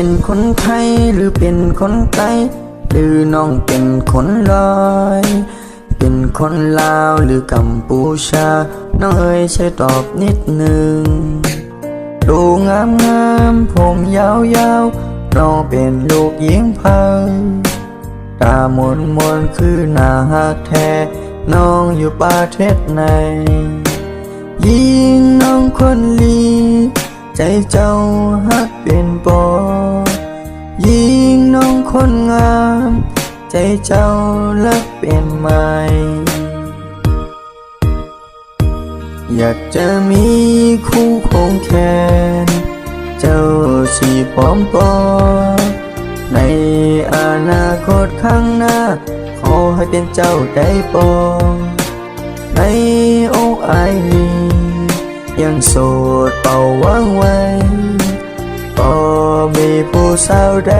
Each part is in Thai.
เป็นคนไทยหรือเป็นคนไต้หรือน้องเป็นคนลอย เป็นคนลาวหรือกัมพูชา น้องเอ๋ยช่วยตอบนิดหนึ่งดูงามงามๆผมยาวยาวๆน้องเป็นลูกหญิงเผาตามนมนๆคือหน้าหักแท้น้องอยู่ประเทศไหนยิงน้องคนลี ใจเจ้าฮักเป็นบอยิงน้องคนงาม ใจเจ้าลักเป็นไหม่อยากจะมีคู่คงแขน เจ้าสีพร้อมปอ ในอนาคตข้างหน้า ขอให้เป็นเจ้าได้ปอในอกอา ยังโสดเป่าว่างไว้ก็มีผู้สาวใด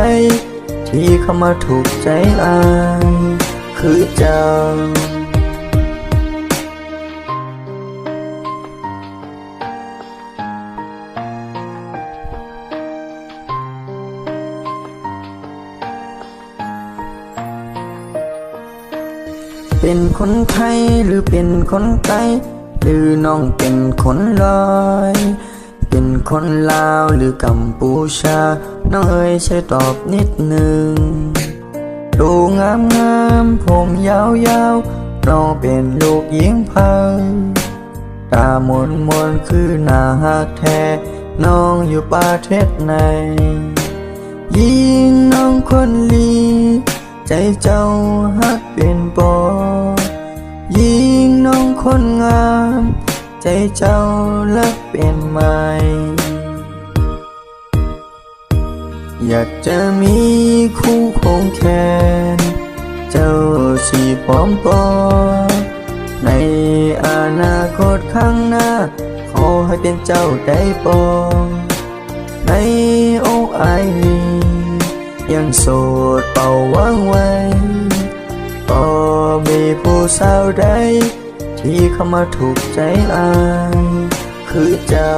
ที่เข้ามาถูกใจอายคือเจ้าเป็นคนไทยหรือเป็นคนไต้หือน้องเป็นคนลอย เป็นคนลาวหรือกัมพูชา น้องเอ๋ยช่วยตอบนิดหนึ่งดูงามงามผมยาวยาวน้องเป็นลูกหญิงเผาตามนมนคือหน้าหักแท้ น้องอยู่ประเทศไหนยิงน้องคนลี ใจเจ้าฮักเป็นบอยิงน้อ คนงาม ใจเจ้าเลักเป็นไหม่ อยากจะมีคู่คงแขน เจ้าสีพร้อมปอในอนาคตข้างหน้า ขอให้เป็นเจ้าได้ปอในอกอายนี้ยังโสดเป่าว่างไว้ก็มีผู้สาวใด ที่เข้ามาถูกใจอายคือเจ้า